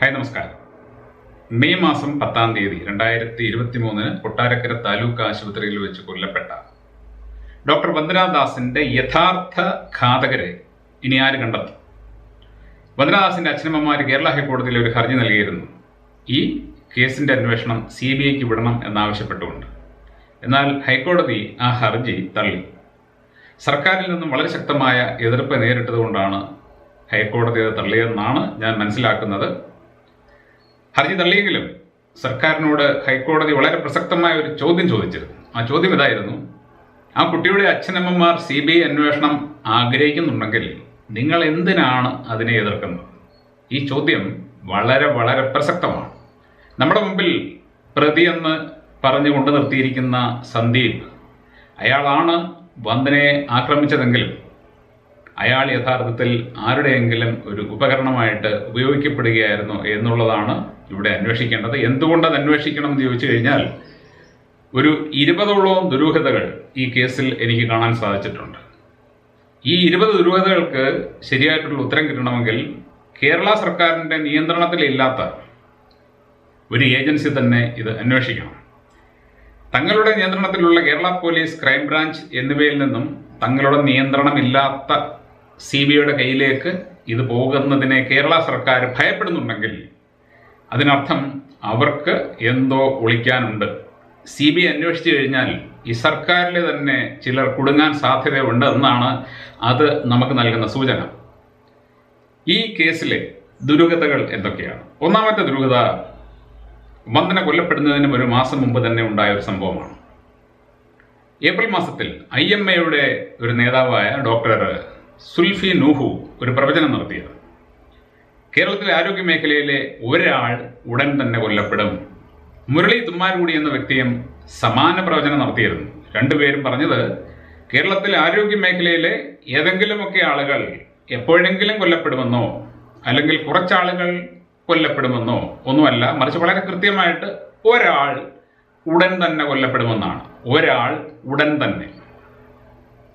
Hi നമസ്കാരം. May മാസം പത്താം തീയതി രണ്ടായിരത്തി ഇരുപത്തി മൂന്നിന് കൊട്ടാരക്കര താലൂക്ക് ആശുപത്രിയിൽ വെച്ച് കൊല്ലപ്പെട്ട ഡോക്ടർ വന്ദനാദാസിന്റെ യഥാർത്ഥ ഘാതകരെ ഇനി ആര് കണ്ടെത്തും? വന്ദനാദാസിന്റെ അച്ഛനമ്മമാർ കേരള ഹൈക്കോടതിയിൽ ഒരു ഹർജി നൽകിയിരുന്നു. ഈ കേസിന്റെ അന്വേഷണം സി ബി ഐക്ക് വിടണം എന്നാവശ്യപ്പെട്ടുകൊണ്ട്. എന്നാൽ ഹൈക്കോടതി ആ ഹർജി തള്ളി. സർക്കാരിൽ നിന്നും വളരെ ശക്തമായ എതിർപ്പ് നേരിട്ടതുകൊണ്ടാണ് ഹൈക്കോടതി അത് തള്ളിയതെന്നാണ് ഞാൻ മനസ്സിലാക്കുന്നത്. ഹർജി തള്ളിയെങ്കിലും സർക്കാരിനോട് ഹൈക്കോടതി വളരെ പ്രസക്തമായ ഒരു ചോദ്യം ചോദിച്ചിരുന്നു. ആ ചോദ്യം ഇതായിരുന്നു. ആ കുട്ടിയുടെ അച്ഛനമ്മമാർ സി ബി ഐ അന്വേഷണം ആഗ്രഹിക്കുന്നുണ്ടെങ്കിൽ നിങ്ങൾ എന്തിനാണ് അതിനെ എതിർക്കുന്നത്? ഈ ചോദ്യം വളരെ വളരെ പ്രസക്തമാണ്. നമ്മുടെ മുമ്പിൽ പ്രതിയെന്ന് പറഞ്ഞു കൊണ്ടു നിർത്തിയിരിക്കുന്ന സന്ദീപ് അയാളാണ് വന്ദനയെ ആക്രമിച്ചതെങ്കിലും അയാൾ യഥാർത്ഥത്തിൽ ആരുടെയെങ്കിലും ഒരു ഉപകരണമായിട്ട് ഉപയോഗിക്കപ്പെടുകയായിരുന്നു എന്നുള്ളതാണ് ഇവിടെ അന്വേഷിക്കേണ്ടത്. എന്തുകൊണ്ടത് അന്വേഷിക്കണം എന്ന് ചോദിച്ചു കഴിഞ്ഞാൽ ഒരു ഇരുപതോളം ദുരൂഹതകൾ ഈ കേസിൽ എനിക്ക് കാണാൻ സാധിച്ചിട്ടുണ്ട്. ഈ ഇരുപത് ദുരൂഹതകൾക്ക് ശരിയായിട്ടുള്ള ഉത്തരം കിട്ടണമെങ്കിൽ കേരള സർക്കാരിന്റെ നിയന്ത്രണത്തിലില്ലാത്ത ഒരു ഏജൻസി തന്നെ ഇത് അന്വേഷിക്കണം. തങ്ങളുടെ നിയന്ത്രണത്തിലുള്ള കേരള പോലീസ് ക്രൈംബ്രാഞ്ച് എന്നിവയിൽ നിന്നും തങ്ങളുടെ നിയന്ത്രണമില്ലാത്ത സി ബി ഐയുടെ കയ്യിലേക്ക് ഇത് പോകുന്നതിനെ കേരള സർക്കാർ ഭയപ്പെടുന്നുണ്ടെങ്കിൽ അതിനർത്ഥം അവർക്ക് എന്തോ ഒളിക്കാനുണ്ട്. സി ബി ഐ അന്വേഷിച്ചു കഴിഞ്ഞാൽ ഈ സർക്കാരിലെ തന്നെ ചിലർ കുടുങ്ങാൻ സാധ്യതയുണ്ട് എന്നാണ് അത് നമുക്ക് നൽകുന്ന സൂചന. ഈ കേസിലെ ദുരൂഹതകൾ എന്തൊക്കെയാണ്? ഒന്നാമത്തെ ദുരൂഹത വന്ദന കൊല്ലപ്പെടുന്നതിന് ഒരു മാസം മുമ്പ് തന്നെ ഉണ്ടായ ഒരു സംഭവമാണ്. ഏപ്രിൽ മാസത്തിൽ ഐ എം എയുടെ ഒരു നേതാവായ ഡോക്ടർ സുൽഫി നൂഹു ഒരു പ്രവചനം നടത്തിയത്. കേരളത്തിലെ ആരോഗ്യ മേഖലയിലെ ഒരാൾ ഉടൻ തന്നെ കൊല്ലപ്പെടും. മുരളി തുമ്മാരുകൂടി എന്ന വ്യക്തിയും സമാന പ്രവചനം നടത്തിയിരുന്നു. രണ്ടുപേരും പറഞ്ഞത് കേരളത്തിലെ ആരോഗ്യ മേഖലയിലെ ഏതെങ്കിലുമൊക്കെ ആളുകൾ എപ്പോഴെങ്കിലും കൊല്ലപ്പെടുമെന്നോ അല്ലെങ്കിൽ കുറച്ചാളുകൾ കൊല്ലപ്പെടുമെന്നോ ഒന്നുമല്ല മറിച്ച് വളരെ കൃത്യമായിട്ട് ഒരാൾ ഉടൻ തന്നെ കൊല്ലപ്പെടുമെന്നാണ്. ഒരാൾ ഉടൻ തന്നെ.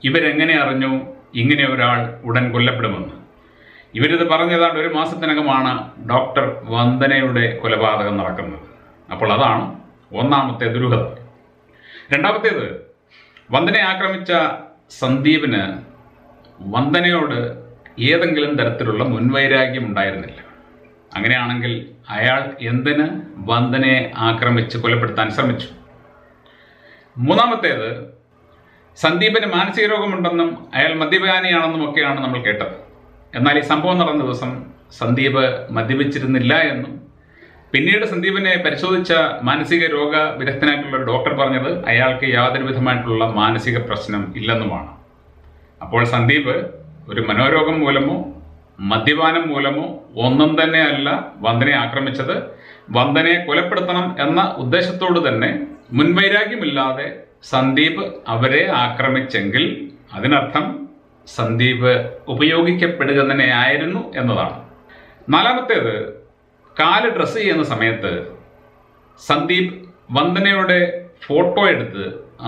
ഇവരെങ്ങനെ അറിഞ്ഞു? ഇങ്ങനെ ഒരാൾ ഉടൻ കൊല്ലപ്പെടുമെന്ന്. ഇവരിത് പറഞ്ഞതാണ്ട് ഒരു മാസത്തിനകമാണ് ഡോക്ടർ വന്ദനയുടെ കൊലപാതകം നടക്കുന്നത്. അപ്പോൾ അതാണ് ഒന്നാമത്തെ ദുരൂഹത. രണ്ടാമത്തേത് വന്ദനയെ ആക്രമിച്ച സന്ദീപിന് വന്ദനയോട് ഏതെങ്കിലും തരത്തിലുള്ള മുൻവൈരാഗ്യം ഉണ്ടായിരുന്നില്ല. അങ്ങനെയാണെങ്കിൽ അയാൾ എന്തിന് വന്ദനയെ ആക്രമിച്ച് കൊലപ്പെടുത്താൻ ശ്രമിച്ചു? മൂന്നാമത്തേത് സന്ദീപിന് മാനസിക രോഗമുണ്ടെന്നും അയാൾ മദ്യപാനിയാണെന്നും ഒക്കെയാണ് നമ്മൾ കേട്ടത്. എന്നാൽ ഈ സംഭവം നടന്ന ദിവസം സന്ദീപ് മദ്യപിച്ചിരുന്നില്ല എന്നും പിന്നീട് സന്ദീപിനെ പരിശോധിച്ച മാനസിക രോഗ വിദഗ്ധനായിട്ടുള്ള ഒരു ഡോക്ടർ പറഞ്ഞത് അയാൾക്ക് യാതൊരു വിധമായിട്ടുള്ള മാനസിക പ്രശ്നം ഇല്ലെന്നുമാണ്. അപ്പോൾ സന്ദീപ് ഒരു മനോരോഗം മൂലമോ മദ്യപാനം മൂലമോ ഒന്നും തന്നെ അല്ല വന്ദനെ ആക്രമിച്ചത്. വന്ദനെ കൊലപ്പെടുത്തണം എന്ന ഉദ്ദേശത്തോട് തന്നെ മുൻവൈരാഗ്യമില്ലാതെ സന്ദീപ് അവരെ ആക്രമിച്ചെങ്കിൽ അതിനർത്ഥം സന്ദീപ് ഉപയോഗിക്കപ്പെടുക തന്നെയായിരുന്നു എന്നതാണ്. നാലാമത്തേത് കാൽ ഡ്രസ്സ് ചെയ്യുന്ന സമയത്ത് സന്ദീപ് വന്ദനയുടെ ഫോട്ടോ എടുത്ത്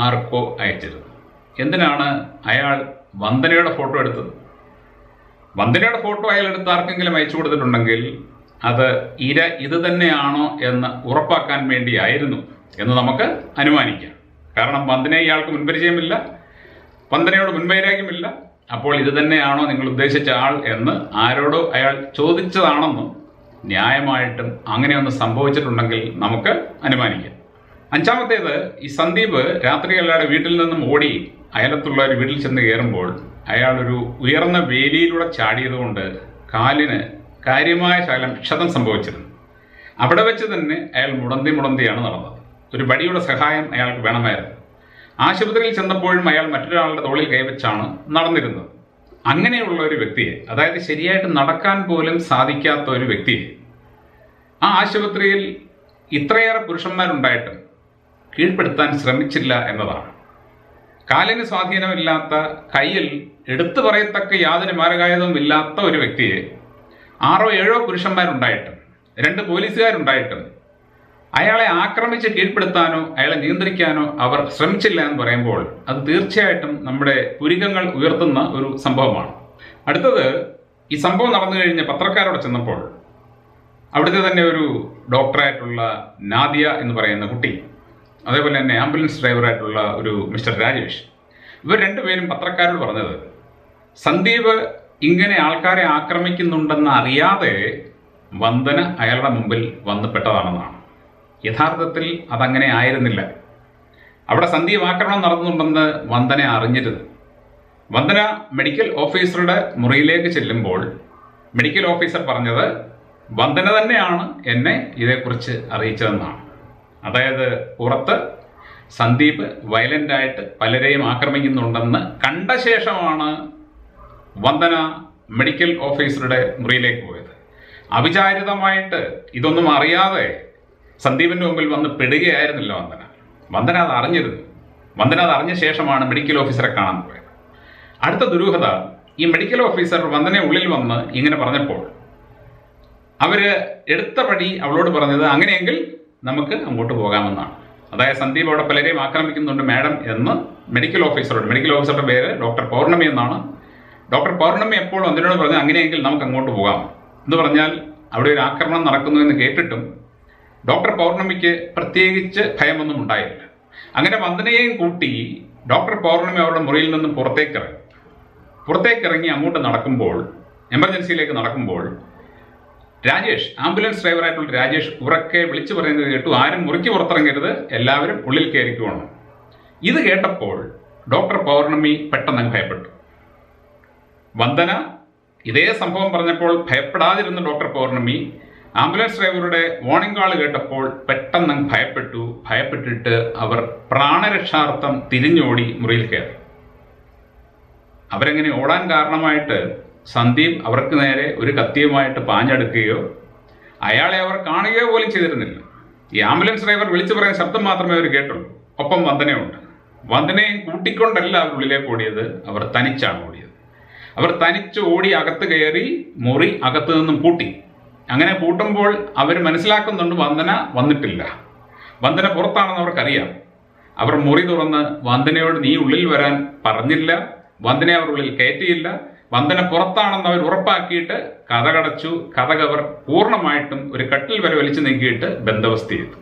ആർക്കോ അയച്ചിരുന്നു. എന്തിനാണ് അയാൾ വന്ദനയുടെ ഫോട്ടോ എടുത്തത്? വന്ദനയുടെ ഫോട്ടോ അയാൾ എടുത്ത് ആർക്കെങ്കിലും അയച്ചു കൊടുത്തിട്ടുണ്ടെങ്കിൽ അത് ഇര ഇത് തന്നെയാണോ എന്ന് ഉറപ്പാക്കാൻ വേണ്ടിയായിരുന്നു എന്ന് നമുക്ക് അനുമാനിക്കാം. കാരണം പന്തിനെ ഇയാൾക്ക് മുൻപരിചയമില്ല പന്തനയോട് മുൻവൈരാഗ്യമില്ല. അപ്പോൾ ഇത് തന്നെയാണോ നിങ്ങൾ ഉദ്ദേശിച്ച ആൾ എന്ന് ആരോടോ അയാൾ ചോദിച്ചതാണെന്ന് ന്യായമായിട്ടും അങ്ങനെയൊന്ന് സംഭവിച്ചിട്ടുണ്ടെങ്കിൽ നമുക്ക് അനുമാനിക്കാം. അഞ്ചാമത്തേത് ഈ സന്ദീപ് രാത്രി അയാളുടെ വീട്ടിൽ നിന്നും ഓടി അയലത്തുള്ള ഒരു വീട്ടിൽ ചെന്ന് കയറുമ്പോൾ അയാൾ ഒരു ഉയർന്ന വേലിയിലൂടെ ചാടിയതുകൊണ്ട് കാലിന് കാര്യമായ ശകലം ക്ഷതം സംഭവിച്ചിരുന്നു. അവിടെ വെച്ച് തന്നെ അയാൾ മുടന്തി മുടന്തിയാണ് നടന്നത്. ഒരു വടിയുടെ സഹായം അയാൾക്ക് വേണമായിരുന്നു. ആശുപത്രിയിൽ ചെന്നപ്പോഴും അയാൾ മറ്റൊരാളുടെ തോളിൽ കൈവച്ചാണ് നടന്നിരുന്നത്. അങ്ങനെയുള്ള ഒരു വ്യക്തിയെ അതായത് ശരിയായിട്ട് നടക്കാൻ പോലും സാധിക്കാത്ത ഒരു വ്യക്തിയെ ആ ആശുപത്രിയിൽ ഇത്രയേറെ പുരുഷന്മാരുണ്ടായിട്ടും കീഴ്പ്പെടുത്താൻ ശ്രമിച്ചില്ല എന്നതാണ്. കാലിന് സ്വാധീനമില്ലാത്ത കയ്യിൽ എടുത്തു പറയത്തക്ക യാതൊരു മാരകായുധവും ഇല്ലാത്ത ഒരു വ്യക്തിയെ ആറോ ഏഴോ പുരുഷന്മാരുണ്ടായിട്ടും രണ്ട് പോലീസുകാരുണ്ടായിട്ടും അയാളെ ആക്രമിച്ച് കീഴ്പ്പെടുത്താനോ അയാളെ നിയന്ത്രിക്കാനോ അവർ ശ്രമിച്ചില്ല എന്ന് പറയുമ്പോൾ അത് തീർച്ചയായിട്ടും നമ്മുടെ പുരികങ്ങൾ ഉയർത്തുന്ന ഒരു സംഭവമാണ്. അടുത്തത് ഈ സംഭവം നടന്നു കഴിഞ്ഞ് പത്രക്കാരോട് ചെന്നപ്പോൾ അവിടുത്തെ തന്നെ ഒരു ഡോക്ടറായിട്ടുള്ള നാദിയ എന്ന് പറയുന്ന കുട്ടി അതേപോലെ തന്നെ ആംബുലൻസ് ഡ്രൈവറായിട്ടുള്ള ഒരു മിസ്റ്റർ രാജേഷ് ഇവർ രണ്ടുപേരും പത്രക്കാരോട് പറഞ്ഞത് സന്ദീപ് ഇങ്ങനെ ആൾക്കാരെ ആക്രമിക്കുന്നുണ്ടെന്ന് അറിയാതെ വന്ദന അയാളുടെ മുമ്പിൽ വന്ന് പെട്ടതാണെന്നാണ്. യഥാർത്ഥത്തിൽ അതങ്ങനെ ആയിരുന്നില്ല. അവിടെ സന്ദീപ് ആക്രമണം നടന്നുണ്ടെന്ന് വന്ദന അറിഞ്ഞിരുന്നു. വന്ദന മെഡിക്കൽ ഓഫീസറുടെ മുറിയിലേക്ക് ചെല്ലുമ്പോൾ മെഡിക്കൽ ഓഫീസർ പറഞ്ഞത് വന്ദന തന്നെയാണ് എന്നെ ഇതേക്കുറിച്ച് അറിയിച്ചതെന്നാണ്. അതായത് പുറത്ത് സന്ദീപ് വയലന്റായിട്ട് പലരെയും ആക്രമിക്കുന്നുണ്ടെന്ന് കണ്ട ശേഷമാണ് വന്ദന മെഡിക്കൽ ഓഫീസറുടെ മുറിയിലേക്ക് പോയത്. അവിചാരിതമായിട്ട് ഇതൊന്നും അറിയാതെ സന്ദീപിന്റെ മുമ്പിൽ വന്ന് പെടുകയായിരുന്നില്ല വന്ദന. വന്ദന അത് അറിഞ്ഞിരുന്നു. വന്ദന അത് അറിഞ്ഞ ശേഷമാണ് മെഡിക്കൽ ഓഫീസറെ കാണാൻ പോയത്. അടുത്ത ദുരൂഹത ഈ മെഡിക്കൽ ഓഫീസർ വന്ദനെ ഉള്ളിൽ വന്ന് ഇങ്ങനെ പറഞ്ഞപ്പോൾ അവർ എടുത്ത പടി അവളോട് പറഞ്ഞത് അങ്ങനെയെങ്കിൽ നമുക്ക് അങ്ങോട്ട് പോകാമെന്നാണ്. അതായത് സന്ദീപ് അവിടെ പലരെയും ആക്രമിക്കുന്നുണ്ട് മാഡം എന്ന് മെഡിക്കൽ ഓഫീസറോട് മെഡിക്കൽ ഓഫീസറുടെ പേര് ഡോക്ടർ പൗർണമി എന്നാണ്. ഡോക്ടർ പൗർണമി എപ്പോഴും അതിനോട് പറഞ്ഞു അങ്ങനെയെങ്കിൽ നമുക്ക് അങ്ങോട്ട് പോകാം എന്ന് പറഞ്ഞാൽ അവിടെ ഒരു ആക്രമണം നടക്കുന്നു എന്ന് കേട്ടിട്ടും ഡോക്ടർ പൗർണമിക്ക് പ്രത്യേകിച്ച് ഭയമൊന്നും ഉണ്ടായില്ല. അങ്ങനെ വന്ദനയെയും കൂട്ടി ഡോക്ടർ പൗർണമി അവരുടെ മുറിയിൽ നിന്നും പുറത്തേക്ക് ഇറങ്ങി പുറത്തേക്ക് ഇറങ്ങി അങ്ങോട്ട് നടക്കുമ്പോൾ എമർജൻസിയിലേക്ക് നടക്കുമ്പോൾ രാജേഷ് ആംബുലൻസ് ഡ്രൈവറായിട്ടുള്ള രാജേഷ് ഉറക്കെ വിളിച്ചു പറയുന്നത് കേട്ടു. ആരും മുറിക്ക് പുറത്തിറങ്ങരുത് എല്ലാവരും ഉള്ളിൽ കയറിക്കുവാണ് ഇത് കേട്ടപ്പോൾ ഡോക്ടർ പൗർണമി പെട്ടെന്ന് ഭയപ്പെട്ടു. വന്ദന ഇതേ സംഭവം പറഞ്ഞപ്പോൾ ഭയപ്പെടാതിരുന്ന ഡോക്ടർ പൗർണമി ആംബുലൻസ് ഡ്രൈവറുടെ വാർണിംഗ് കാൾ കേട്ടപ്പോൾ പെട്ടെന്ന് ഭയപ്പെട്ടു. ഭയപ്പെട്ടിട്ട് അവർ പ്രാണരക്ഷാർത്ഥം തിരിഞ്ഞോടി മുറിയിൽ കയറി. അവരങ്ങനെ ഓടാൻ കാരണമായിട്ട് സന്ദീപ് അവർക്ക് നേരെ ഒരു കത്തിയുമായിട്ട് പാഞ്ഞെടുക്കുകയോ അയാളെ അവർ കാണുകയോ പോലും ചെയ്തിരുന്നില്ല. ഈ ആംബുലൻസ് ഡ്രൈവർ വിളിച്ചു പറയുന്ന ശബ്ദം മാത്രമേ അവർ കേട്ടുള്ളൂ. ഒപ്പം വന്ദനയുണ്ട്. വന്ദനയും കൂട്ടിക്കൊണ്ടല്ല അവർ ഉള്ളിലേക്ക് ഓടിയത് അവർ തനിച്ചാണ് ഓടിയത്. അവർ തനിച്ച് ഓടി അകത്ത് കയറി മുറി അകത്ത് നിന്നും പൂട്ടി. അങ്ങനെ കൂട്ടുമ്പോൾ അവർ മനസ്സിലാക്കുന്നുണ്ട് വന്ദന വന്നിട്ടില്ല. വന്ദന പുറത്താണെന്ന് അവർക്കറിയാം. അവർ മുറി തുറന്ന് വന്ദനയോട് നീ ഉള്ളിൽ വരാൻ പറഞ്ഞില്ല. വന്ദനെ അവർ ഉള്ളിൽ കയറ്റിയില്ല. വന്ദന പുറത്താണെന്ന് അവർ ഉറപ്പാക്കിയിട്ട് കഥകടച്ചു. കഥകവർ പൂർണമായിട്ടും ഒരു കട്ടിൽ വരെ വലിച്ചു നീക്കിയിട്ട് ബന്ധവസ്ഥ ചെയ്തു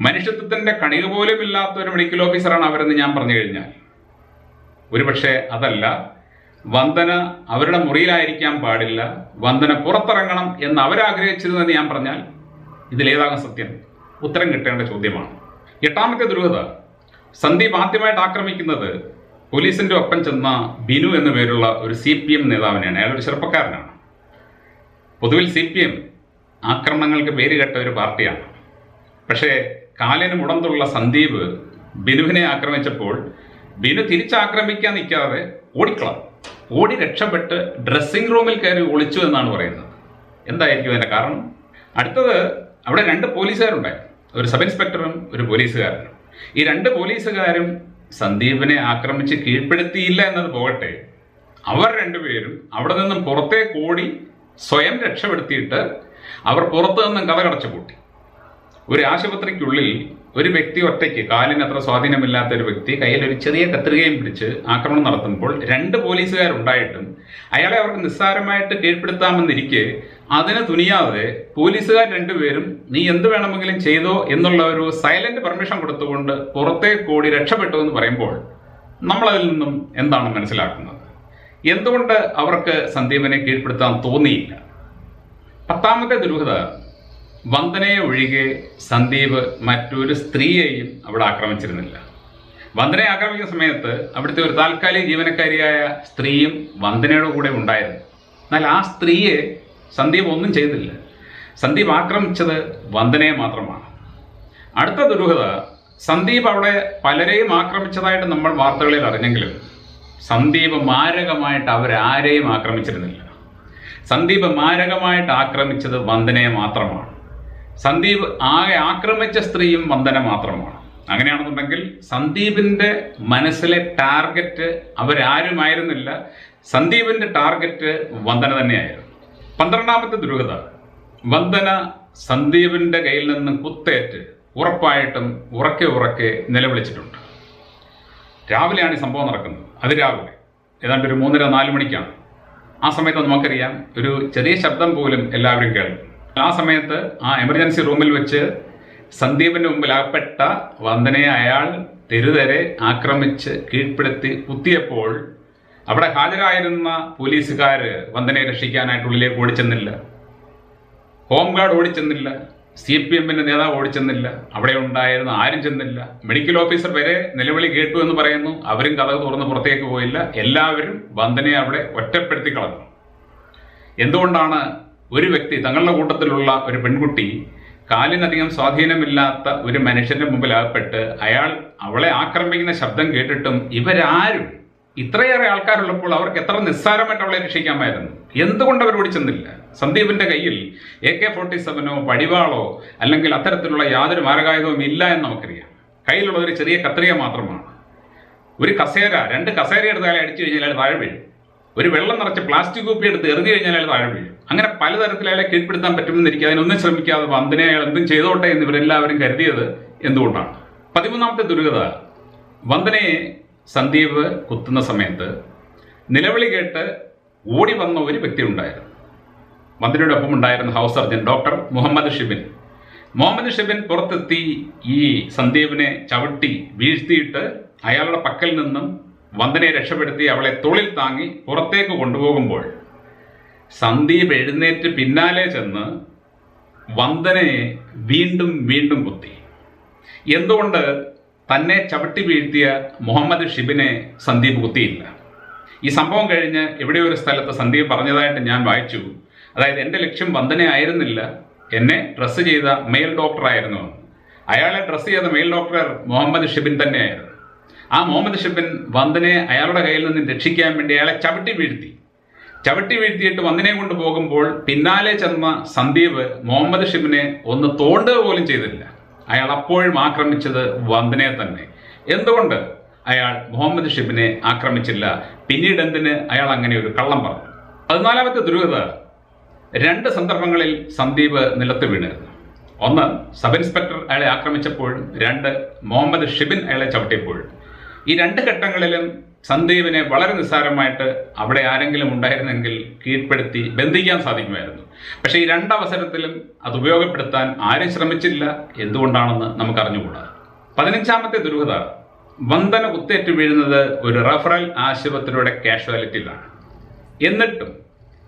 മനുഷ്യത്വത്തിന്റെ കണിക പോലും ഇല്ലാത്ത ഒരു മെഡിക്കൽ ഓഫീസറാണ് അവരെന്ന് ഞാൻ പറഞ്ഞു കഴിഞ്ഞാൽ. ഒരുപക്ഷെ അതല്ല. വന്ദന അവരുടെ മുറിയിലായിരിക്കാൻ പാടില്ല. വന്ദന പുറത്തിറങ്ങണം എന്ന് അവരാഗ്രഹിച്ചിരുന്നെന്ന് ഞാൻ പറഞ്ഞാൽ ഇതിലേതാകും സത്യം? ഉത്തരം കിട്ടേണ്ട ചോദ്യമാണ്. എട്ടാമത്തെ ദുരൂഹത. സന്ദീപ് ആദ്യമായിട്ട് ആക്രമിക്കുന്നത് പോലീസിന്റെ ഒപ്പം ചെന്ന ബിനു എന്ന പേരുള്ള ഒരു സി പി എം നേതാവിനെയാണ്. അയാൾ ഒരു ചെറുപ്പക്കാരനാണ്. പൊതുവിൽ സി പി എം ആക്രമണങ്ങൾക്ക് പേരുകെട്ട കേട്ട ഒരു പാർട്ടിയാണ്. പക്ഷേ കാലിന് മുടന്തുള്ള സന്ദീപ് ബിനുവിനെ ആക്രമിച്ചപ്പോൾ ബിനു തിരിച്ചാക്രമിക്കാൻ നിൽക്കാതെ ഓടിക്കളാം ഓടി രക്ഷപ്പെട്ട് ഡ്രസ്സിംഗ് റൂമിൽ കയറി ഒളിച്ചു എന്നാണ് പറയുന്നത്. എന്തായിരിക്കും അതിന്റെ കാരണം? അടുത്തത് അവിടെ രണ്ട് പോലീസുകാരുണ്ടായി ഒരു സബ് ഇൻസ്പെക്ടറും ഒരു പോലീസുകാരനും. ഈ രണ്ട് പോലീസുകാരും സന്ദീപിനെ ആക്രമിച്ച് കീഴ്പ്പെടുത്തിയില്ല എന്നത് പോകട്ടെ. അവർ രണ്ടുപേരും അവിടെ നിന്നും പുറത്തേക്ക് ഓടി സ്വയം രക്ഷപ്പെടുത്തിയിട്ട് അവർ പുറത്തു നിന്നും കഥ കടച്ചു കൂട്ടി ഒരു ആശുപത്രിക്കുള്ളിൽ ഒരു വ്യക്തി ഒറ്റയ്ക്ക് കാലിന് അത്ര സ്വാധീനമില്ലാത്ത ഒരു വ്യക്തി കയ്യിൽ ഒരു ചെറിയ കത്രികയും പിടിച്ച് ആക്രമണം നടത്തുമ്പോൾ രണ്ട് പോലീസുകാരുണ്ടായിട്ടും അയാളെ അവർക്ക് നിസ്സാരമായിട്ട് കീഴ്പ്പെടുത്താമെന്നിരിക്കെ അതിന് തുനിയാതെ പോലീസുകാർ രണ്ടുപേരും നീ എന്ത് വേണമെങ്കിലും ചെയ്തോ എന്നുള്ള ഒരു സൈലന്റ് പെർമിഷൻ കൊടുത്തുകൊണ്ട് പുറത്തേക്ക് ഓടി രക്ഷപ്പെട്ടു എന്ന് പറയുമ്പോൾ നമ്മളതിൽ നിന്നും എന്താണ് മനസ്സിലാക്കുന്നത്? എന്തുകൊണ്ട് അവർക്ക് സന്ദീപനെ കീഴ്പ്പെടുത്താൻ തോന്നിയില്ല? പത്താമത്തെ ദുരൂഹത വന്ദനയെ ഒഴികെ സന്ദീപ് മറ്റൊരു സ്ത്രീയെയും അവിടെ ആക്രമിച്ചിരുന്നില്ല. വന്ദനയെ ആക്രമിക്കുന്ന സമയത്ത് അവിടുത്തെ ഒരു താൽക്കാലിക ജീവനക്കാരിയായ സ്ത്രീയും വന്ദനയുടെ കൂടെ ഉണ്ടായിരുന്നു. എന്നാൽ ആ സ്ത്രീയെ സന്ദീപ് ഒന്നും ചെയ്തില്ല. സന്ദീപ് ആക്രമിച്ചത് വന്ദനയെ മാത്രമാണ്. അടുത്ത ദുരൂഹത സന്ദീപ് അവിടെ പലരെയും ആക്രമിച്ചതായിട്ട് നമ്മൾ വാർത്തകളിൽ അറിഞ്ഞെങ്കിലും സന്ദീപ് മാരകമായിട്ട് അവരാരെയും ആക്രമിച്ചിരുന്നില്ല. സന്ദീപ് മാരകമായിട്ട് ആക്രമിച്ചത് വന്ദനയെ മാത്രമാണ്. സന്ദീപ് ആകെ ആക്രമിച്ച സ്ത്രീയും വന്ദന മാത്രമാണ്. അങ്ങനെയാണെന്നുണ്ടെങ്കിൽ സന്ദീപിന്റെ മനസ്സിലെ ടാർഗറ്റ് അവരാരുമായിരുന്നില്ല. സന്ദീപിന്റെ ടാർഗറ്റ് വന്ദന തന്നെയായിരുന്നു. പന്ത്രണ്ടാമത്തെ ദുരൂഹത. വന്ദന സന്ദീപിന്റെ കയ്യിൽ നിന്നും കുത്തേറ്റ് ഉറപ്പായിട്ടും ഉറക്കെ ഉറക്കെ നിലവിളിച്ചിട്ടുണ്ട്. രാവിലെയാണ് ഈ സംഭവം നടക്കുന്നത്. അതിരാവിലെ ഏതാണ്ട് ഒരു മൂന്നര നാല് മണിക്കാണ്. ആ സമയത്ത് നമുക്കറിയാം ഒരു ചെറിയ ശബ്ദം പോലും എല്ലാവരും കേൾക്കും ആ സമയത്ത് ആ എമർജൻസി റൂമിൽ വെച്ച് സന്ദീപിന്റെ മുമ്പിൽ അകപ്പെട്ട വന്ദനയെ അയാൾ തെരുതരെ ആക്രമിച്ച് കീഴ്പ്പെടുത്തി കുത്തിയപ്പോൾ അവിടെ ഹാജരായിരുന്ന പോലീസുകാര് വന്ദനയെ രക്ഷിക്കാനായിട്ട് ഉള്ളിലേക്ക് ഓടിച്ചെന്നില്ല. ഹോം ഗാർഡ് ഓടിച്ചെന്നില്ല. സി പി എമ്മിന്റെ നേതാവ് ഓടിച്ചെന്നില്ല. അവിടെ ഉണ്ടായിരുന്ന ആരും ചെന്നില്ല. മെഡിക്കൽ ഓഫീസർ വരെ നിലവിളി കേട്ടു എന്ന് പറയുന്നു. അവരും കഥ തുറന്ന് പുറത്തേക്ക് പോയില്ല. എല്ലാവരും വന്ദനയെ അവിടെ ഒറ്റപ്പെടുത്തി കളഞ്ഞു. എന്തുകൊണ്ടാണ് ഒരു വ്യക്തി തങ്ങളുടെ കൂട്ടത്തിലുള്ള ഒരു പെൺകുട്ടി കാലിനധികം സ്വാധീനമില്ലാത്ത ഒരു മനുഷ്യന്റെ മുമ്പിൽ അകപ്പെട്ട് അയാൾ അവളെ ആക്രമിക്കുന്ന ശബ്ദം കേട്ടിട്ടും ഇവരാരും ഇത്രയേറെ ആൾക്കാരുള്ളപ്പോൾ അവർക്ക് എത്ര നിസ്സാരമായിട്ട് അവളെ രക്ഷിക്കാമായിരുന്നു. എന്തുകൊണ്ട് അവർ ഓടിച്ചെന്നില്ല സന്ദീപിന്റെ കയ്യിൽ എ കെ ഫോർട്ടി സെവനോ പടിവാളോ അല്ലെങ്കിൽ അത്തരത്തിലുള്ള യാതൊരു മാരകായുധവും ഇല്ല എന്ന് നമുക്കറിയാം. കയ്യിലുള്ള ഒരു ചെറിയ കത്രിക മാത്രമാണ്. ഒരു കസേര രണ്ട് കസേര എടുത്താലേ അടിച്ചു കഴിഞ്ഞാൽ താഴെ വീഴും. ഒരു വെള്ളം നിറച്ച് പ്ലാസ്റ്റിക് കുപ്പി എടുത്ത് എറിഞ്ഞു കഴിഞ്ഞാൽ അയാൾ താഴെ വീഴും. അങ്ങനെ പലതരത്തിൽ അയാളെ കീഴ്പ്പെടുത്താൻ പറ്റുമെന്നിരിക്കും അതിനൊന്നും ശ്രമിക്കാതെ വന്ദനെ അയാൾ എന്തും ചെയ്തോട്ടെ എന്ന് ഇവരെല്ലാവരും കരുതിയത് എന്തുകൊണ്ടാണ്? പതിമൂന്നാമത്തെ ദുരിതത വന്ദനയെ സന്ദീപ് കുത്തുന്ന സമയത്ത് നിലവിളി കേട്ട് ഓടി വന്ന ഒരു വ്യക്തി ഉണ്ടായിരുന്നു. മന്ത്രിയുടെ ഒപ്പം ഉണ്ടായിരുന്ന house surgeon doctor Muhammad Shibin. Muhammad Shibin പുറത്തെത്തി ഈ സന്ദീപിനെ ചവിട്ടി വീഴ്ത്തിയിട്ട് അയാളുടെ പക്കൽ നിന്നും വന്ദനയെ രക്ഷപ്പെടുത്തി അവളെ തൊളിൽ താങ്ങി പുറത്തേക്ക് കൊണ്ടുപോകുമ്പോൾ സന്ദീപ് എഴുന്നേറ്റ് പിന്നാലെ ചെന്ന് വന്ദനയെ വീണ്ടും വീണ്ടും കുത്തി. എന്തുകൊണ്ട് തന്നെ ചവിട്ടി വീഴ്ത്തിയ മുഹമ്മദ് ഷിബിനെ സന്ദീപ് കുത്തിയില്ല? ഈ സംഭവം കഴിഞ്ഞ് എവിടെ ഒരു സ്ഥലത്ത് സന്ദീപ് പറഞ്ഞതായിട്ട് ഞാൻ വായിച്ചു. അതായത് എന്റെ ലക്ഷ്യം വന്ദന ആയിരുന്നില്ല. എന്നെ ഡ്രസ്സ് ചെയ്ത മെയിൽ ഡോക്ടറായിരുന്നു. അയാളെ ഡ്രസ്സ് ചെയ്ത മെയിൽ ഡോക്ടർ മുഹമ്മദ് ഷിബിൻ തന്നെയായിരുന്നു. ആ മുഹമ്മദ് ഷിബൻ വന്ദനെ അയാളുടെ കയ്യിൽ നിന്ന് രക്ഷിക്കാൻ വേണ്ടി അയാളെ ചവിട്ടി വീഴ്ത്തി. ചവിട്ടി വീഴ്ത്തിയിട്ട് വന്ദനെ കൊണ്ട് പോകുമ്പോൾ പിന്നാലെ ചെന്ന സന്ദീപ് മുഹമ്മദ് ഷിബിനെ ഒന്ന് തോണ്ടുക പോലും ചെയ്തില്ല. അയാൾ അപ്പോഴും ആക്രമിച്ചത് വന്ദനെ തന്നെ. എന്തുകൊണ്ട്? അയാൾ മുഹമ്മദ് ഷിബിനെ ആക്രമിച്ചില്ല. പിന്നീട് എന്തിന്? അയാൾ അങ്ങനെ ഒരു കള്ളം പറഞ്ഞു. പതിനാലാമത്തെ ദുരൂഹത. രണ്ട് സന്ദർഭങ്ങളിൽ സന്ദീപ് നിലത്ത് വീണിരുന്നു ഒന്ന് സബ് ഇൻസ്പെക്ടർ അയാളെ ആക്രമിച്ചപ്പോഴും. രണ്ട് മുഹമ്മദ് ഷിബിൻ അയാളെ ചവിട്ടിയപ്പോഴും. ഈ രണ്ട് ഘട്ടങ്ങളിലും സന്ദീപിനെ വളരെ നിസ്സാരമായിട്ട് അവിടെ ആരെങ്കിലും ഉണ്ടായിരുന്നെങ്കിൽ കീഴ്പ്പെടുത്തി ബന്ധിക്കാൻ സാധിക്കുമായിരുന്നു. പക്ഷെ ഈ രണ്ടവസരത്തിലും അത് ഉപയോഗപ്പെടുത്താൻ ആരും ശ്രമിച്ചില്ല. എന്തുകൊണ്ടാണെന്ന് നമുക്ക് അറിഞ്ഞുകൂടാ പതിനഞ്ചാമത്തെ ദുരൂഹത. വന്ദന കുത്തേറ്റ് വീഴുന്നത് ഒരു റഫറൽ ആശുപത്രിയുടെ കാഷ്വാലിറ്റിയിലാണ്. എന്നിട്ടും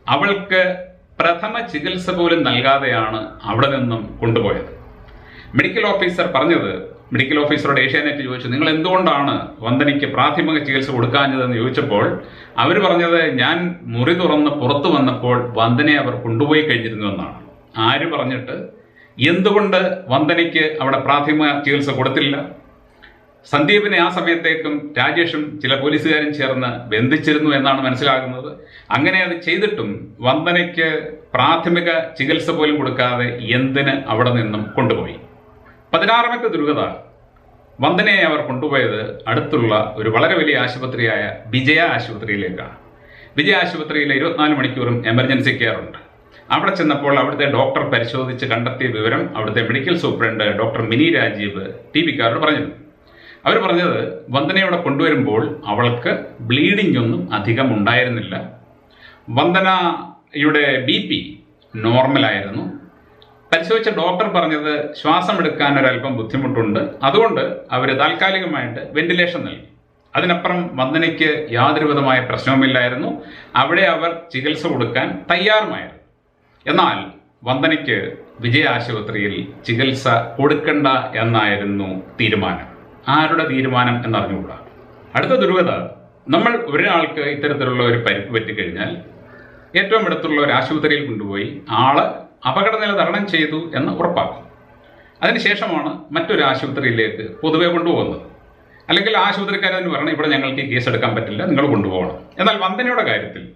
അവൾക്ക് പ്രഥമ ചികിത്സ പോലും നൽകാതെയാണ് അവിടെ നിന്നും കൊണ്ടുപോയത്. മെഡിക്കൽ ഓഫീസർ പറഞ്ഞത് മെഡിക്കൽ ഓഫീസറോട് ഏഷ്യാനെറ്റ് ചോദിച്ചു നിങ്ങൾ എന്തുകൊണ്ടാണ് വന്ദനയ്ക്ക് പ്രാഥമിക ചികിത്സ കൊടുക്കാഞ്ഞതെന്ന് ചോദിച്ചപ്പോൾ അവർ പറഞ്ഞത് ഞാൻ മുറി തുറന്ന് പുറത്തു വന്നപ്പോൾ വന്ദനയെ അവർ കൊണ്ടുപോയി കഴിഞ്ഞിരുന്നു എന്നാണ്. ആര് പറഞ്ഞിട്ട്? എന്തുകൊണ്ട് വന്ദനയ്ക്ക് അവിടെ പ്രാഥമിക ചികിത്സ കൊടുത്തില്ല? സന്ദീപിനെ ആ സമയത്തേക്കും രാജേഷും ചില പോലീസുകാരും ചേർന്ന് ബന്ധിച്ചിരുന്നു എന്നാണ് മനസ്സിലാകുന്നത്. അങ്ങനെ അത് ചെയ്തിട്ടും വന്ദനയ്ക്ക് പ്രാഥമിക ചികിത്സ പോലും കൊടുക്കാതെ എന്തിന് അവിടെ നിന്നും കൊണ്ടുപോയി? പതിനാറാമത്തെ ദുർഗത. വന്ദനയെ അവർ കൊണ്ടുപോയത് അടുത്തുള്ള ഒരു വളരെ വലിയ ആശുപത്രിയായ വിജയ ആശുപത്രിയിലേക്കാണ്. വിജയ ആശുപത്രിയിൽ ഇരുപത്തിനാല് മണിക്കൂറും എമർജൻസി കെയർ ഉണ്ട്. അവിടെ ചെന്നപ്പോൾ അവിടുത്തെ ഡോക്ടർ പരിശോധിച്ച് കണ്ടെത്തിയ വിവരം അവിടുത്തെ medical superintendent doctor Mini Rajeev T വിക്കാരോട് പറഞ്ഞിരുന്നു അവർ പറഞ്ഞത് വന്ദനയോടെ കൊണ്ടുവരുമ്പോൾ അവൾക്ക് ബ്ലീഡിംഗ് ഒന്നും അധികം ഉണ്ടായിരുന്നില്ല. വന്ദനയുടെ ബി പി നോർമലായിരുന്നു പരിശോധിച്ച ഡോക്ടർ പറഞ്ഞത് ശ്വാസം എടുക്കാൻ ഒരല്പം ബുദ്ധിമുട്ടുണ്ട്. അതുകൊണ്ട് അവർ താൽക്കാലികമായിട്ട് വെന്റിലേഷൻ നൽകി. അതിനപ്പുറം വന്ദനയ്ക്ക് യാതൊരു വിധമായ പ്രശ്നവുമില്ലായിരുന്നു. അവിടെ അവർ ചികിത്സ കൊടുക്കാൻ തയ്യാറുമായിരുന്നു. എന്നാൽ വന്ദനയ്ക്ക് വിജയ ആശുപത്രിയിൽ ചികിത്സ കൊടുക്കണ്ട എന്നായിരുന്നു തീരുമാനം. ആരുടെ തീരുമാനം എന്നറിഞ്ഞുകൂടാ. അടുത്ത ദുർഗത നമ്മൾ ഒരാൾക്ക് ഇത്തരത്തിലുള്ള ഒരു പരിക്ക് പറ്റിക്കഴിഞ്ഞാൽ ഏറ്റവും അടുത്തുള്ള ഒരു ആശുപത്രിയിൽ കൊണ്ടുപോയി ആൾ അപകടനില തരണം ചെയ്തു എന്ന് ഉറപ്പാക്കും അതിനുശേഷമാണ് മറ്റൊരു ആശുപത്രിയിലേക്ക് പൊതുവെ കൊണ്ടുപോകുന്നത്. അല്ലെങ്കിൽ ആശുപത്രിക്കാരൻ പറയണം ഇവിടെ ഞങ്ങൾക്ക് ഈ കേസ് എടുക്കാൻ പറ്റില്ല നിങ്ങൾ കൊണ്ടുപോകണം. എന്നാൽ വന്ദനയുടെ കാര്യത്തിൽ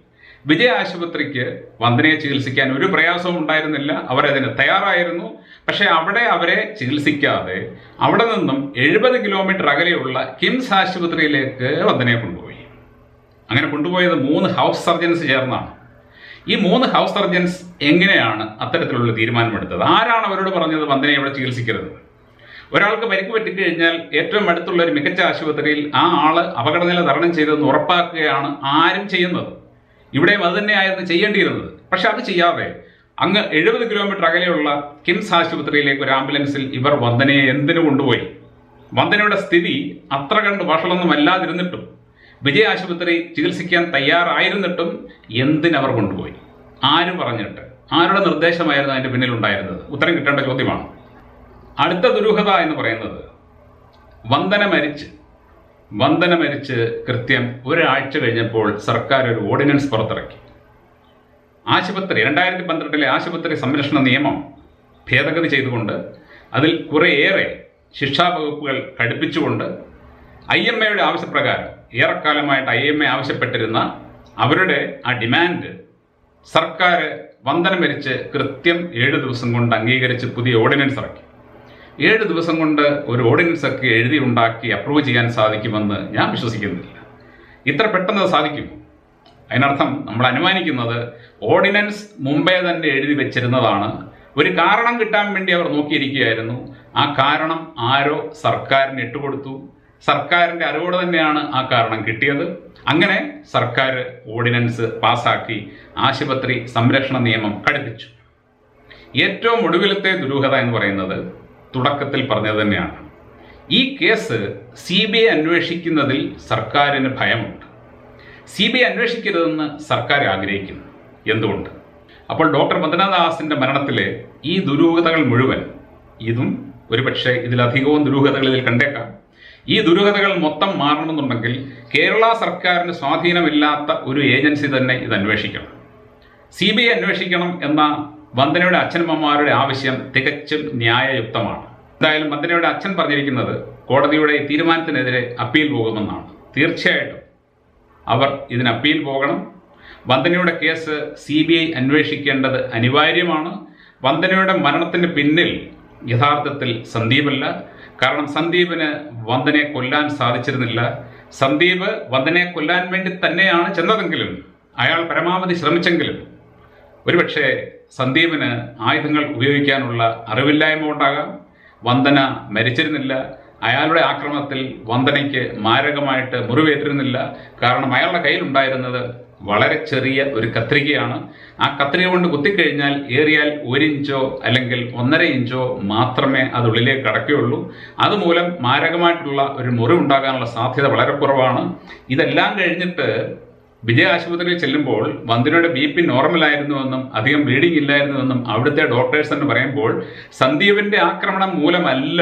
വിജയ ആശുപത്രിക്ക് വന്ദനയെ ചികിത്സിക്കാൻ ഒരു പ്രയാസവും ഉണ്ടായിരുന്നില്ല. അവരതിന് തയ്യാറായിരുന്നു. പക്ഷേ അവിടെ അവരെ ചികിത്സിക്കാതെ അവിടെ നിന്നും എഴുപത് കിലോമീറ്റർ അകലെയുള്ള കിംസ് ആശുപത്രിയിലേക്ക് വന്ദനയെ കൊണ്ടുപോയി. അങ്ങനെ കൊണ്ടുപോയത് മൂന്ന് ഹൗസ് സർജൻസ് ചേർന്നാണ്. ഈ മൂന്ന് ഹൗസ് സർജൻസ് എങ്ങനെയാണ് അത്തരത്തിലുള്ള തീരുമാനമെടുത്തത്? ആരാണ് അവരോട് പറഞ്ഞത് വന്ദനെ ഇവിടെ ചികിത്സിക്കരുത്? ഒരാൾക്ക് പരിക്ക് പറ്റിക്കഴിഞ്ഞാൽ ഏറ്റവും അടുത്തുള്ള ഒരു മികച്ച ആശുപത്രിയിൽ ആ ആൾ അപകടനില തരണം ചെയ്തെന്ന് ഉറപ്പാക്കുകയാണ് ആരും ചെയ്യുന്നത്. ഇവിടെയും അത് തന്നെയായിരുന്നു ചെയ്യേണ്ടിയിരുന്നത്. പക്ഷെ അത് ചെയ്യാതെ അങ്ങ് എഴുപത് കിലോമീറ്റർ അകലെയുള്ള കിംസ് ആശുപത്രിയിലേക്ക് ഒരു ആംബുലൻസിൽ ഇവർ വന്ദനയെ എന്തിനു കൊണ്ടുപോയി? വന്ദനയുടെ സ്ഥിതി അത്ര കണ്ട് വഷളൊന്നും അല്ലാതിരുന്നിട്ടും വിജയ ആശുപത്രി ചികിത്സിക്കാൻ തയ്യാറായിരുന്നിട്ടും എന്തിനവർ കൊണ്ടുപോയി? ആര് പറഞ്ഞിട്ട്. ആരുടെ നിർദ്ദേശമായിരുന്നു അതിന്റെ പിന്നിലുണ്ടായിരുന്നത്? ഉത്തരം കിട്ടേണ്ട ചോദ്യമാണ്. അടുത്ത ദുരൂഹത എന്ന് പറയുന്നത് വന്ദന മരിച്ച് വന്ദന മരിച്ച് കൃത്യം ഒരാഴ്ച കഴിഞ്ഞപ്പോൾ സർക്കാർ ഒരു ഓർഡിനൻസ് പുറത്തിറക്കി. ആശുപത്രി രണ്ടായിരത്തി പന്ത്രണ്ടിലെ ആശുപത്രി സംരക്ഷണ നിയമം ഭേദഗതി ചെയ്തുകൊണ്ട് അതിൽ കുറേയേറെ ശിക്ഷാ വകുപ്പുകൾ ഘടിപ്പിച്ചുകൊണ്ട് ഐ എം എയുടെ ആവശ്യപ്രകാരം ഏറെക്കാലമായിട്ട് ഐ എം എ ആവശ്യപ്പെട്ടിരുന്ന അവരുടെ ആ ഡിമാൻഡ് സർക്കാർ വന്ദനം വരിച്ച് കൃത്യം ഏഴ് ദിവസം കൊണ്ട് അംഗീകരിച്ച് പുതിയ ഓർഡിനൻസ് ഇറക്കി. ഏഴ് ദിവസം കൊണ്ട് ഒരു ഓർഡിനൻസ് ഒക്കെ എഴുതി ഉണ്ടാക്കി അപ്രൂവ് ചെയ്യാൻ സാധിക്കുമെന്ന് ഞാൻ വിശ്വസിക്കുന്നില്ല. ഇത്ര പെട്ടെന്ന് സാധിക്കും. അതിനർത്ഥം നമ്മൾ അനുമാനിക്കുന്നത് ഓർഡിനൻസ് മുമ്പേ തന്നെ എഴുതി വെച്ചിരുന്നതാണ്. ഒരു കാരണം കിട്ടാൻ വേണ്ടി അവർ നോക്കിയിരിക്കുകയായിരുന്നു. ആ കാരണം ആരോ സർക്കാരിന് ഇട്ടുകൊടുത്തു. സർക്കാരിന്റെ അറിവോടെ തന്നെയാണ് ആ കാരണം കിട്ടിയത്. അങ്ങനെ സർക്കാർ ഓർഡിനൻസ് പാസാക്കി ആശുപത്രി സംരക്ഷണ നിയമം കടുപ്പിച്ചു ഏറ്റവും ഒടുവിലത്തെ ദുരൂഹത എന്ന് പറയുന്നത് തുടക്കത്തിൽ പറഞ്ഞത് തന്നെയാണ്. ഈ കേസ് സി ബി ഐ അന്വേഷിക്കുന്നതിൽ സർക്കാരിന് ഭയമുണ്ട്. സി ബി ഐ അന്വേഷിക്കരുതെന്ന് സർക്കാർ ആഗ്രഹിക്കുന്നു. എന്തുകൊണ്ട്? അപ്പോൾ ഡോക്ടർ വന്ദനാദാസിന്റെ മരണത്തിലെ ഈ ദുരൂഹതകൾ മുഴുവൻ ഇതും ഒരുപക്ഷെ ഇതിലധികവും ദുരൂഹതകൾ ഇതിൽ കണ്ടേക്കാം. ഈ ദുരൂഹതകൾ മൊത്തം മാറണമെന്നുണ്ടെങ്കിൽ കേരള സർക്കാരിന് സ്വാധീനമില്ലാത്ത ഒരു ഏജൻസി തന്നെ ഇത് അന്വേഷിക്കണം. സി ബി ഐ അന്വേഷിക്കണം എന്ന വന്ദനയുടെ അച്ഛനമ്മമാരുടെ ആവശ്യം തികച്ചും ന്യായയുക്തമാണ്. എന്തായാലും വന്ദനയുടെ അച്ഛൻ പറഞ്ഞിരിക്കുന്നത് കോടതിയുടെ തീരുമാനത്തിനെതിരെ അപ്പീൽ പോകുമെന്നാണ്. തീർച്ചയായിട്ടും അവർ ഇതിന് അപ്പീൽ പോകണം. വന്ദനയുടെ കേസ് സി ബി ഐ അന്വേഷിക്കേണ്ടത് അനിവാര്യമാണ്. വന്ദനയുടെ മരണത്തിന് പിന്നിൽ യഥാർത്ഥത്തിൽ സന്ദീപല്ല. കാരണം സന്ദീപിന് വന്ദനെ കൊല്ലാൻ സാധിച്ചിരുന്നില്ല. സന്ദീപ് വന്ദനെ കൊല്ലാൻ വേണ്ടി തന്നെയാണ് ചെന്നതെങ്കിലും അയാൾ പരമാവധി ശ്രമിച്ചെങ്കിലും ഒരുപക്ഷെ സന്ദീപിന് ആയുധങ്ങൾ ഉപയോഗിക്കാനുള്ള അറിവില്ലായ്മ കൊണ്ടാകാം വന്ദന മരിച്ചിരുന്നില്ല. അയാളുടെ ആക്രമണത്തിൽ വന്ദനയ്ക്ക് മാരകമായിട്ട് മുറിവേറ്റിരുന്നില്ല. കാരണം അയാളുടെ കയ്യിലുണ്ടായിരുന്നത് വളരെ ചെറിയ ഒരു കത്രികയാണ്. ആ കത്രിക കൊണ്ട് കുത്തിക്കഴിഞ്ഞാൽ ഏറിയാൽ ഒരു ഇഞ്ചോ അല്ലെങ്കിൽ ഒന്നര ഇഞ്ചോ മാത്രമേ അത് ഉള്ളിലേക്ക് കടക്കുകയുള്ളൂ. അതുമൂലം മാരകമായിട്ടുള്ള ഒരു മുറി ഉണ്ടാകാനുള്ള സാധ്യത വളരെ കുറവാണ്. ഇതെല്ലാം കഴിഞ്ഞിട്ട് വിജയ ആശുപത്രിയിൽ ചെല്ലുമ്പോൾ വന്ദനയുടെ ബി പി നോർമലായിരുന്നുവെന്നും അധികം ബ്ലീഡിംഗ് ഇല്ലായിരുന്നുവെന്നും അവിടുത്തെ ഡോക്ടേഴ്സ് എന്ന് പറയുമ്പോൾ സന്ദീപിന്റെ ആക്രമണം മൂലമല്ല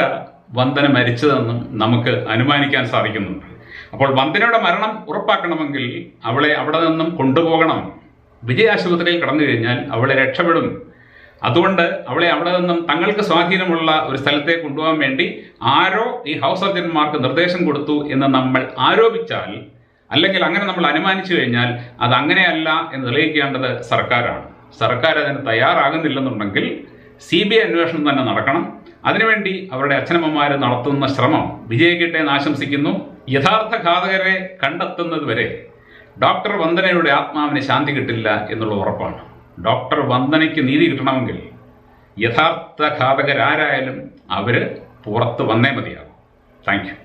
വന്ദന മരിച്ചതെന്നും നമുക്ക് അനുമാനിക്കാൻ സാധിക്കുന്നുണ്ട്. അപ്പോൾ വന്ദനയുടെ മരണം ഉറപ്പാക്കണമെങ്കിൽ അവളെ അവിടെ നിന്നും കൊണ്ടുപോകണം. വിജയ ആശുപത്രിയിൽ കടന്നു കഴിഞ്ഞാൽ അവളെ രക്ഷപ്പെടും. അതുകൊണ്ട് അവളെ അവിടെ നിന്നും തങ്ങൾക്ക് സ്വാധീനമുള്ള ഒരു സ്ഥലത്തേക്ക് കൊണ്ടുപോകാൻ വേണ്ടി ആരോ ഈ ഹൗസ് സർജന്മാർക്ക് നിർദ്ദേശം കൊടുത്തു എന്ന് നമ്മൾ ആരോപിച്ചാൽ അല്ലെങ്കിൽ അങ്ങനെ നമ്മൾ അനുമാനിച്ചു കഴിഞ്ഞാൽ അത് അങ്ങനെയല്ല എന്ന് തെളിയിക്കേണ്ടത് സർക്കാരാണ്. സർക്കാർ അതിന് തയ്യാറാകുന്നില്ലെന്നുണ്ടെങ്കിൽ സി ബി ഐ അന്വേഷണം തന്നെ നടക്കണം. അതിനുവേണ്ടി അവരുടെ അച്ഛനമ്മമാർ നടത്തുന്ന ശ്രമം വിജയിക്കട്ടെ എന്ന് ആശംസിക്കുന്നു. യഥാർത്ഥ ഘാതകരെ കണ്ടെത്തുന്നതുവരെ ഡോക്ടർ വന്ദനയുടെ ആത്മാവിന് ശാന്തി കിട്ടില്ല എന്നുള്ള ഉറപ്പാണ്. ഡോക്ടർ വന്ദനയ്ക്ക് നീതി കിട്ടണമെങ്കിൽ യഥാർത്ഥ ഘാതകരാരായാലും അവർ പുറത്ത് വന്നേ മതിയാകും. താങ്ക്